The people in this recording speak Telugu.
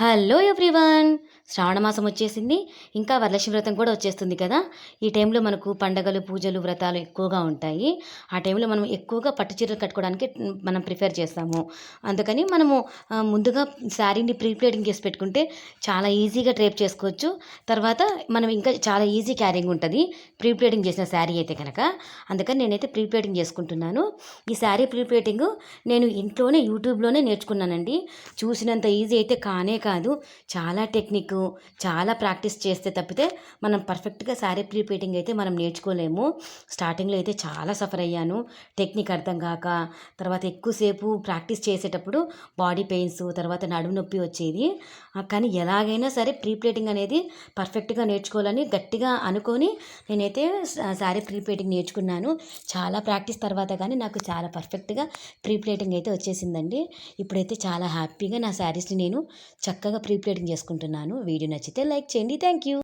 Hello everyone. శ్రావణ మాసం వచ్చేసింది. ఇంకా వరలక్ష్మి వ్రతం కూడా వచ్చేస్తుంది కదా. ఈ టైంలో మనకు పండగలు పూజలు వ్రతాలు ఎక్కువగా ఉంటాయి. ఆ టైంలో మనం ఎక్కువగా పట్టు చీరలు కట్టుకోవడానికి మనం ప్రిఫర్ చేస్తాము. అందుకని మనము ముందుగా శారీని ప్రీప్లేటింగ్ చేసి పెట్టుకుంటే చాలా ఈజీగా డ్రేప్ చేసుకోవచ్చు. తర్వాత మనం ఇంకా చాలా ఈజీ క్యారింగ్ ఉంటుంది. ప్రీప్లేటింగ్ చేసిన శారీ అయితే కనుక. అందుకని నేనైతే ప్రీప్లేటింగ్ చేసుకుంటున్నాను. ఈ శారీ ప్రీప్లేటింగ్ నేను ఇంట్లోనే యూట్యూబ్లోనే నేర్చుకున్నానండి. చూసినంత ఈజీ అయితే కానే కాదు కాదు. చాలా టెక్నిక్ చాలా ప్రాక్టీస్ చేస్తే తప్పితే మనం పర్ఫెక్ట్గా శారీ ప్రీపేటింగ్ అయితే మనం నేర్చుకోలేము. స్టార్టింగ్లో అయితే చాలా సఫర్ అయ్యాను. టెక్నిక్ అర్థం కాక తర్వాత ఎక్కువసేపు ప్రాక్టీస్ చేసేటప్పుడు బాడీ పెయిన్స్ తర్వాత నడుము నొప్పి వచ్చేది. కానీ ఎలాగైనా సరే ప్రీప్లేటింగ్ అనేది పర్ఫెక్ట్గా నేర్చుకోవాలని గట్టిగా అనుకొని నేనైతే శారీ ప్రీప్లేటింగ్ నేర్చుకున్నాను. చాలా ప్రాక్టీస్ తర్వాత కానీ నాకు చాలా పర్ఫెక్ట్గా ప్రీప్లేటింగ్ అయితే వచ్చేసిందండి. ఇప్పుడైతే చాలా హ్యాపీగా నా శారీస్ని నేను చక్కగా ప్రీప్లేటింగ్ చేసుకుంటున్నాను. వీడియో నచ్చితే లైక్ చేయండి. Thank you